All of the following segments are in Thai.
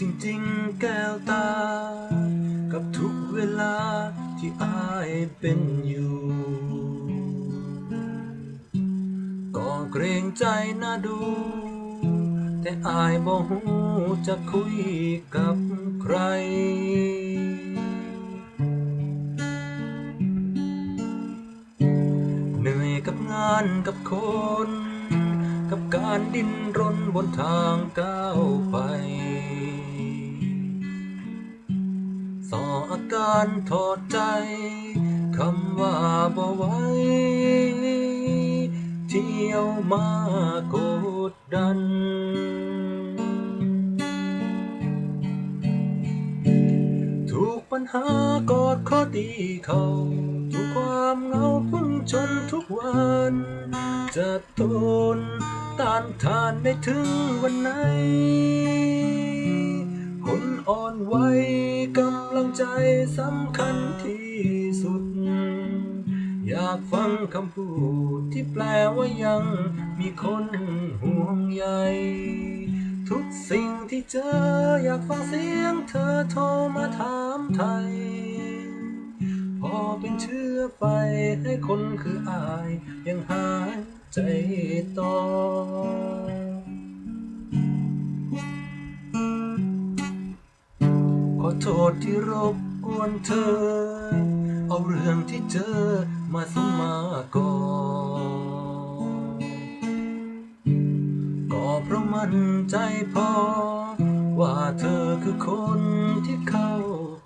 จริงๆ แก้วตา กับทุกเวลาที่อายเป็นอยู่ ก็เกรงใจน่าดู แต่อายบ่หูจะคุยกับใคร เหนื่อยกับงานกับคน กับการดิ้นรนบนทางก้าวไป สออาการถอดใจคำว่าบ่ไหวเที่ยวมากดดัน ถูกปัญหากอดข้อตีเขาถูกความเหงาพุ่งชนทุกวัน จะทนต้านทานได้ถึงวันไหน คนอ่อนไหวกำลังใจสำคัญที่สุด อยากฟังคำพูดที่แปลว่ายังมีคนห่วงใยทุกสิ่งที่เจออยากฟังเสียงเธอโทรมาถามไทย พอเป็นเชื้อไฟให้คนคืออายยังหายใจต่อ อโทษที่รบกวนเธอ เอาเรื่องที่เจอมาสมมาก่อนก็เพราะมั่นใจพอ ว่าเธอคือคนที่เข้า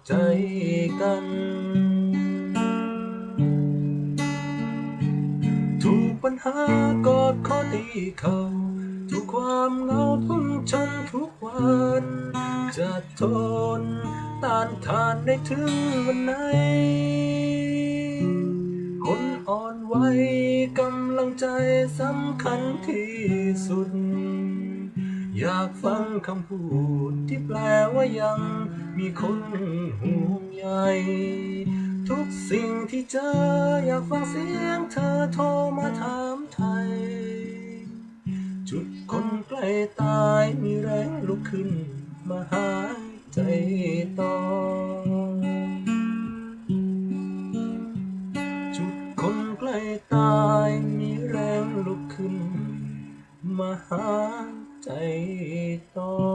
ใจกัน ถูกปัญหากอดข้อตีเขา ถูกความเหงาพุ่งชนทุกวัน จะทนต้านทานได้ถึงวันไหน คนอ่อนไหวกำลังใจสำคัญที่สุด อยากฟังคำพูดที่แปลว่ายังมีคนห่วงใยทุกสิ่งที่เจออยากฟังเสียงเธอโทรมาถามไทย จุดคนใกล้ตายมีแรงลุกขึ้น มาหายใจต่อ จุดคนใกล้ตายมีแรงลุกขึ้น มาหาใจต่อ